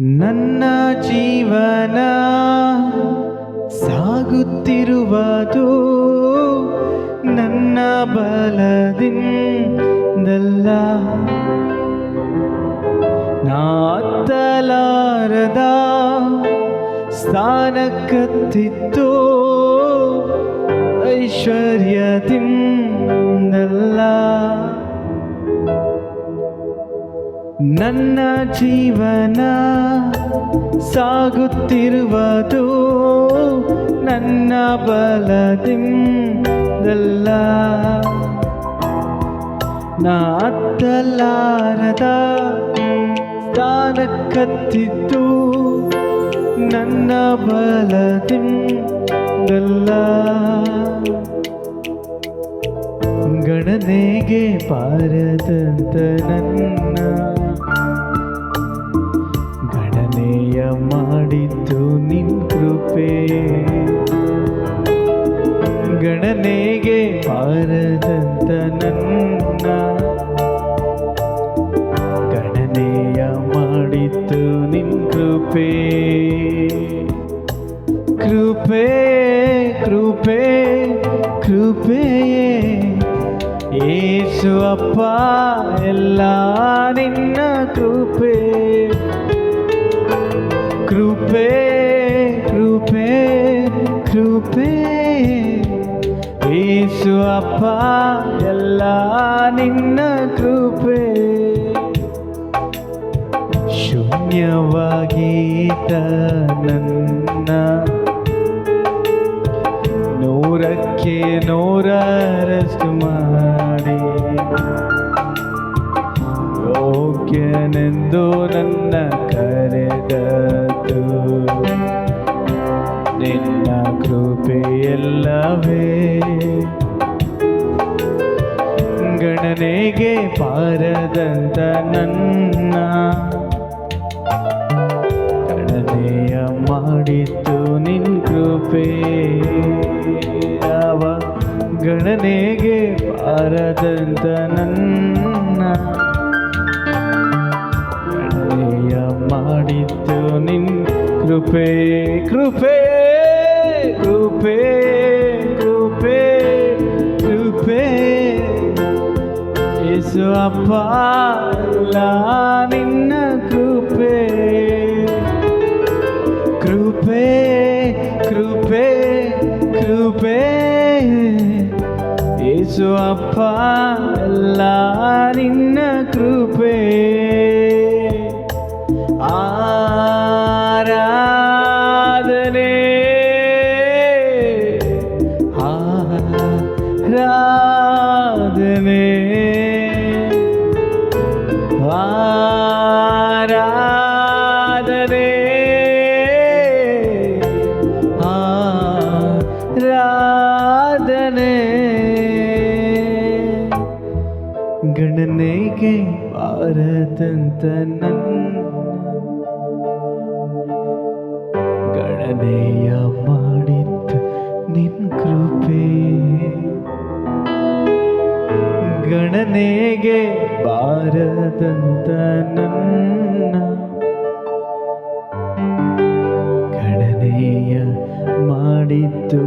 ನನ್ನ ಜೀವನ ಸಾಗುತ್ತಿರುವುದು ನನ್ನ ಬಲದಿಂದಲ್ಲ. ನಾ ಹತ್ತಲಾರದ ಸ್ಥಾನಕ್ಕತ್ತಿತ್ತು ಐಶ್ವರ್ಯದಿಂದಲ್ಲ. ನನ್ನ ಜೀವನ ಸಾಗುತ್ತಿರುವುದು ನನ್ನ ಬಲದಿಂದಲ್ಲ. ನಾತ್ತಲಾರದ ಸ್ಥಾನಕ್ಕತ್ತಿದ್ದು ನನ್ನ ಬಲದಿಂದಲ್ಲ. ಗಣನೆಗೆ ಪಾರದಂತ ನನ್ನ ಗಣನೆಗೆ ಪಾರದಂತ ನನ್ನ ಗಣನೆಯ ಮಾಡಿದ್ದು ನಿನ್ ಕೃಪೆ ಕೃಪೆ ಕೃಪೆ ಕೃಪೆಯೇ ಏಸು ಅಪ್ಪ ಎಲ್ಲ ನಿನ್ನ ಕೃಪೆ ಕೃಪೆ ಕೃಪೆ ಕೃಪೆ ಏಸು ಅಪ್ಪ ಎಲ್ಲ ನಿನ್ನ ಕೃಪೆ. ಶೂನ್ಯವಾಗೀತ ನನ್ನ. ನೂರಕ್ಕೆ ನೂರರಷ್ಟು ಮಾಡಿ. ಯೋಗ್ಯನೆಂದು ನನ್ನ ಕರೆದದ್ದು. ಕೃಪೆಯಲ್ಲವೇ. ಗಣನೆಗೆ ಪಾರದಂತ ನನ್ನ ಗಣನೆಯ ಮಾಡಿದ್ದು ನಿನ್ ಕೃಪೆ. ಯಾವ ಗಣನೆಗೆ ಪಾರದಂತ ನನ್ನ ಮಾಡಿದ್ದು ನಿನ್ ಕೃಪೆ. ಕೃಪೆ. ಕೃಪೆ ಕೃಪೆ ಕೃಪೆ ಯೇಸು ಅಪ್ಪ ಎಲ್ಲ ನಿನ್ನ ಕೃಪೆ ಕೃಪೆ ಕೃಪೆ ಕೃಪೆ ಯೇಸು ಅಪ್ಪ ಎಲ್ಲ ನಿನ್ನ ಕೃಪೆ ಆರಾಧನೆ ആരാധനേ ആരാധനേ ആരാധനേ ഗണനയ്ക്ക് ഭാരതൻ തന്നൻ ഗണനയമ്മ. ಗಣನೆಗೆ ಬಾರದಂತ ನನ್ನ ಗಣನೆಯ ಮಾಡಿದ್ದು